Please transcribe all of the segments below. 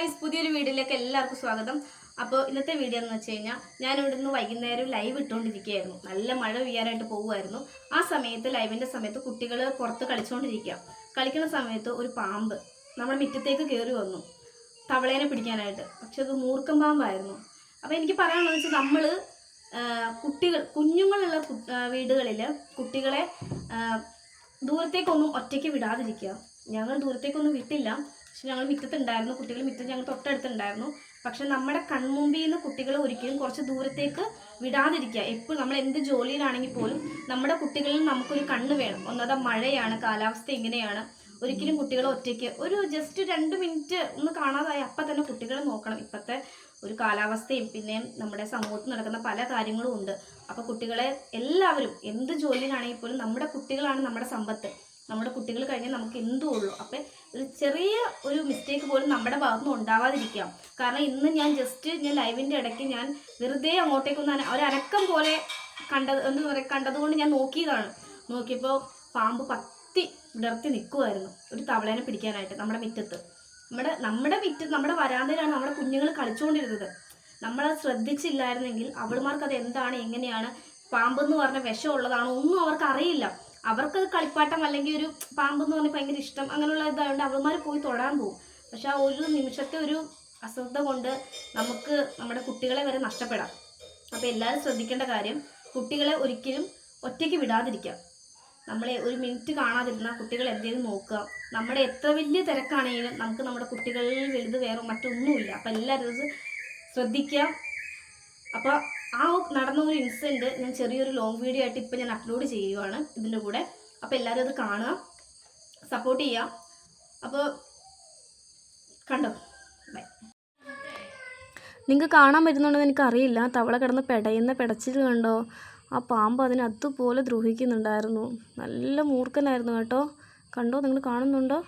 Guys പുതിയൊരു വീഡിയോയിലേക്ക് എല്ലാവർക്കും സ്വാഗതം. അപ്പോൾ ഇന്നത്തെ വീഡിയോ എന്ന് വെച്ച് കഴിഞ്ഞാൽ ഞാൻ നിന്ന് വൈകുന്നേരം ലൈവ് ഇട്ടുകൊണ്ടിരിക്കുകയായിരുന്നു. നല്ല മഴ പെയ്യാനായിട്ട് പോകുമായിരുന്നു ആ സമയത്ത് ലൈവിന്റെ സമയത്ത് കുട്ടികൾ പുറത്ത് കളിച്ചുകൊണ്ടിരിക്കുക കളിക്കുന്ന സമയത്ത് ഒരു പാമ്പ് നമ്മുടെ മുറ്റത്തേക്ക് കയറി വന്നു. തവളേനെ പിടിക്കാനായിട്ട്. പക്ഷെ അത് മൂർക്കം പാമ്പായിരുന്നു. അപ്പോൾ എനിക്ക് പറയാനുള്ളത് വെച്ചാൽ നമ്മൾ കുട്ടികൾ കുഞ്ഞുങ്ങളുള്ള വീടുകളിൽ കുട്ടികളെ ദൂരത്തേക്കൊന്നും ഒറ്റയ്ക്ക് വിടാതിരിക്കുക. ഞങ്ങൾ ദൂരത്തേക്കൊന്നും വിട്ടില്ല. പക്ഷെ ഞങ്ങൾ മുറ്റത്തുണ്ടായിരുന്നു. കുട്ടികൾ മുറ്റത്ത് ഞങ്ങൾ തൊട്ടടുത്തുണ്ടായിരുന്നു. പക്ഷെ നമ്മുടെ കൺമുമ്പിൽ നിന്ന് കുട്ടികളെ ഒരിക്കലും കുറച്ച് ദൂരത്തേക്ക് വിടാതിരിക്കുക. എപ്പോഴും നമ്മൾ എന്ത് ജോലിയിലാണെങ്കിൽ പോലും നമ്മുടെ കുട്ടികളിൽ നമുക്കൊരു കണ്ണ് വേണം. ഒന്നാമത് മഴയാണ് കാലാവസ്ഥ ഇങ്ങനെയാണ്. ഒരിക്കലും കുട്ടികളെ ഒറ്റയ്ക്ക് ഒരു ജസ്റ്റ് രണ്ട് മിനിറ്റ് ഒന്ന് കാണാതായി അപ്പം തന്നെ കുട്ടികളെ നോക്കണം. ഇപ്പോഴത്തെ ഒരു കാലാവസ്ഥയും പിന്നെ നമ്മുടെ സമൂഹത്തിൽ നടക്കുന്ന പല കാര്യങ്ങളും ഉണ്ട്. അപ്പോൾ കുട്ടികളെ എല്ലാവരും എന്ത് ജോലിയിലാണെങ്കിൽ പോലും നമ്മുടെ കുട്ടികളാണ് നമ്മുടെ സമ്പത്ത്. നമ്മുടെ കുട്ടികൾ കഴിഞ്ഞാൽ നമുക്ക് എന്തും ഉള്ളൂ. അപ്പം ഒരു ചെറിയ ഒരു മിസ്റ്റേക്ക് പോലും നമ്മുടെ ഭാഗത്തുനിന്ന് ഉണ്ടാവാതിരിക്കാം. കാരണം ഇന്ന് ഞാൻ ജസ്റ്റ് ഞാൻ ലൈവിന്റെ ഇടയ്ക്ക് ഞാൻ വെറുതെ അങ്ങോട്ടേക്കൊന്ന് അന- ഒരു അനക്കം പോലെ കണ്ടത് എന്താ പറയുക കണ്ടതുകൊണ്ട് ഞാൻ നോക്കിയതാണ്. നോക്കിയപ്പോൾ പാമ്പ് പത്തി വിടർത്തി നിൽക്കുമായിരുന്നു ഒരു തവളേനെ പിടിക്കാനായിട്ട് നമ്മുടെ മിറ്റത്ത്. നമ്മുടെ നമ്മുടെ മിറ്റത്ത് നമ്മുടെ വരാന്തയിലാണ് നമ്മുടെ കുഞ്ഞുങ്ങൾ കളിച്ചുകൊണ്ടിരുന്നത്. നമ്മൾ ശ്രദ്ധിച്ചില്ലായിരുന്നെങ്കിൽ അവളുമാർക്ക് അത് എന്താണ് എങ്ങനെയാണ് പാമ്പെന്ന് പറഞ്ഞ വിഷമുള്ളതാണോ ഒന്നും അവർക്ക് അറിയില്ല. അവർക്കത് കളിപ്പാട്ടം അല്ലെങ്കിൽ ഒരു പാമ്പ് എന്ന് പറഞ്ഞാൽ ഭയങ്കര ഇഷ്ടം. അങ്ങനെയുള്ള ഇതായതുകൊണ്ട് അവന്മാർ പോയി തൊടാൻ പോകും. പക്ഷെ ആ ഒരു നിമിഷത്തെ ഒരു അശ്രദ്ധ കൊണ്ട് നമുക്ക് നമ്മുടെ കുട്ടികളെ വരെ നഷ്ടപ്പെടാം. അപ്പോൾ എല്ലാവരും ശ്രദ്ധിക്കേണ്ട കാര്യം കുട്ടികളെ ഒരിക്കലും ഒറ്റയ്ക്ക് വിടാതിരിക്കുക നമ്മളെ ഒരു മിനിറ്റ് കാണാതിരുന്നാൽ കുട്ടികൾ എന്തെങ്കിലും നോക്കുക. നമ്മുടെ എത്ര വലിയ തിരക്കാണെങ്കിലും നമുക്ക് നമ്മുടെ കുട്ടികളിൽ വലുത് വേറെ മറ്റൊന്നുമില്ല. അപ്പം എല്ലാവരും ശ്രദ്ധിക്കുക അപ്പോൾ ആ നടന്ന ഒരു ഇൻസിഡന്റ് ഞാൻ ചെറിയൊരു ലോങ് വീഡിയോ ആയിട്ട് ഇപ്പം ഞാൻ അപ്ലോഡ് ചെയ്യുകയാണ് ഇതിന്റെ കൂടെ. അപ്പോൾ എല്ലാവരും അത് കാണുക സപ്പോർട്ട് ചെയ്യുക. അപ്പോൾ കണ്ടോ? ബൈ നിങ്ങൾക്ക് കാണാൻ പറ്റുന്നുണ്ടെന്ന് എനിക്കറിയില്ല. തവള കിടന്ന് പെടയുന്ന പെടച്ചിൽ കണ്ടോ? ആ പാമ്പ് അതിനെ അതുപോലെ ദ്രോഹിക്കുന്നുണ്ടായിരുന്നു. നല്ല മൂർഖനായിരുന്നു കേട്ടോ. കണ്ടോ? നിങ്ങൾ കാണുന്നുണ്ടോ?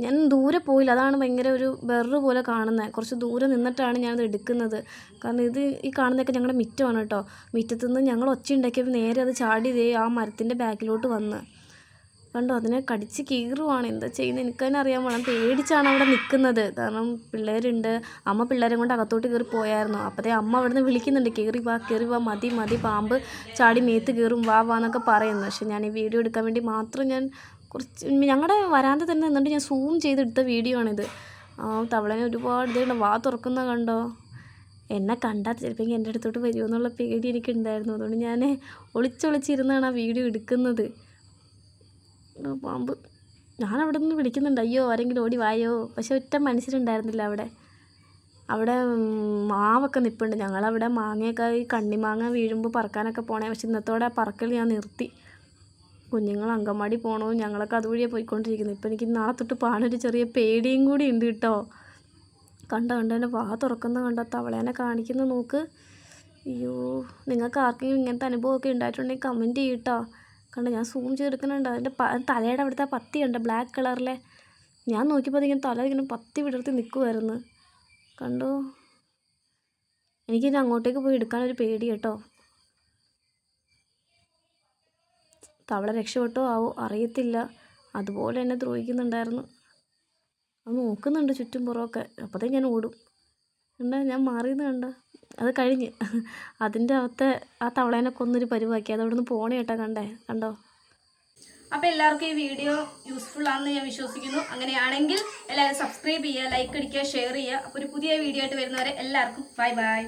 ഞാൻ ദൂരെ പോയില്ല. അതാണ് ഭയങ്കര ഒരു ബെറു പോലെ കാണുന്നത് കുറച്ച് ദൂരെ നിന്നിട്ടാണ് ഞാനത് എടുക്കുന്നത്. കാരണം ഇത് ഈ കാണുന്നതൊക്കെ ഞങ്ങളുടെ മിറ്റമാണ് കേട്ടോ മിറ്റത്തുനിന്ന് ഞങ്ങൾ ഒച്ച ഉണ്ടാക്കിയപ്പോൾ നേരെ അത് ചാടി ദേ ആ മരത്തിന്റെ ബാക്കിലോട്ട് വന്ന്. കണ്ടോ? അതിനെ കടിച്ച് കീറുവാണ്. എന്താ ചെയ്യുന്നത് എനിക്ക് തന്നെ അറിയാൻ വേണം പേടിച്ചാണ് അവിടെ നിൽക്കുന്നത് കാരണം പിള്ളേരുണ്ട്. അമ്മ പിള്ളേരെ കൊണ്ട് അകത്തോട്ട് കയറി പോയായിരുന്നു. അപ്പോഴത്തെ അമ്മ അവിടെ നിന്ന് വിളിക്കുന്നുണ്ട്. കയറി വാ കയറി വാ. മതി മതി. പാമ്പ് ചാടി മേത്ത് കയറും വാ വാ എന്നൊക്കെ പറയുന്നു. പക്ഷെ ഞാൻ ഈ വീഡിയോ എടുക്കാൻ വേണ്ടി മാത്രം ഞാൻ കുറച്ച് ഞങ്ങളുടെ വരാന്ത തന്നെ നിന്നിട്ട് ഞാൻ സൂം ചെയ്തെടുത്ത വീഡിയോ ആണിത്. ആ തവളനെ ഒരുപാട് ഇതുകൊണ്ട് വാ തുറക്കുന്ന കണ്ടോ? എന്നെ കണ്ടാൽ ചിലപ്പോൾ എന്റെ അടുത്തോട്ട് വരുമോ എന്നുള്ള പേടി എനിക്കുണ്ടായിരുന്നു. അതുകൊണ്ട് ഞാൻ ഒളിച്ചൊളിച്ചിരുന്നാണ് ആ വീഡിയോ എടുക്കുന്നത്. പാമ്പ്. ഞാൻ അവിടെ നിന്ന് വിളിക്കുന്നുണ്ട് അയ്യോ ആരെങ്കിലും ഓടി വായോ? പക്ഷെ ഒറ്റ മനുഷ്യരുണ്ടായിരുന്നില്ല അവിടെ. അവിടെ മാവൊക്കെ നിൽപ്പുണ്ട് ഞങ്ങളവിടെ മാങ്ങയൊക്കെ ഈ കണ്ണിമാങ്ങ വീഴുമ്പോൾ പറക്കാനൊക്കെ പോണേ. പക്ഷെ ഇന്നത്തോടെ പറക്കൽ ഞാൻ നിർത്തി. കുഞ്ഞുങ്ങൾ അങ്കമാടി പോകണോ ഞങ്ങളൊക്കെ അതുവഴിയാണ് പോയിക്കൊണ്ടിരിക്കുന്നത് ഇപ്പം എനിക്ക് നാളെ തൊട്ട് പാടൊരു ചെറിയ പേടിയും കൂടി ഉണ്ട് കേട്ടോ. കണ്ട കണ്ട എന്റെ വാ തുറക്കുന്ന കണ്ട തവളേനെ കാണിക്കുന്ന നോക്ക്. അയ്യോ നിങ്ങൾക്ക് ആർക്കെങ്കിലും ഇങ്ങനത്തെ അനുഭവമൊക്കെ ഉണ്ടായിട്ടുണ്ടെങ്കിൽ കമന്റ് ചെയ്യട്ടോ കണ്ട ഞാൻ സൂം ചെയ്തെടുക്കുന്നുണ്ട് അതിന്റെ തലയുടെ അവിടുത്തെ പത്തി ഉണ്ട് ബ്ലാക്ക് കളറിലെ ഞാൻ നോക്കിയപ്പോൾ അതിങ്ങനെ തല ഇങ്ങനെ പത്തി വിടർത്തി നിൽക്കുമായിരുന്നു കണ്ടോ? എനിക്കിനി അങ്ങോട്ടേക്ക് പോയി എടുക്കാനൊരു പേടി കേട്ടോ. തവള രക്ഷപ്പെട്ടോ ആവോ അറിയത്തില്ല. അതുപോലെ എന്നെ ദ്രോഹിക്കുന്നുണ്ടായിരുന്നു. അത് നോക്കുന്നുണ്ട് ചുറ്റും പുറമൊക്കെ. അപ്പോഴത്തേ ഞാൻ ഓടും. കണ്ട? ഞാൻ മാറിയെന്ന് കണ്ട? അത് കഴിഞ്ഞ്. അതിന്റെ അകത്തെ ആ തവളേനെ കൊന്നൊരു പരിവാക്കി. അത് അവിടെ നിന്ന് പോണേ കേട്ടോ കണ്ടേ? കണ്ടോ? അപ്പോൾ എല്ലാവർക്കും ഈ വീഡിയോ യൂസ്ഫുൾ ആണെന്ന് ഞാൻ വിശ്വസിക്കുന്നു. അങ്ങനെയാണെങ്കിൽ എല്ലാവരും സബ്സ്ക്രൈബ് ചെയ്യുക ലൈക്ക് അടിക്കുക ഷെയർ ചെയ്യുക. അപ്പോൾ ഒരു പുതിയ വീഡിയോ ആയിട്ട് വരുന്നവരെ എല്ലാവർക്കും ബൈ ബൈ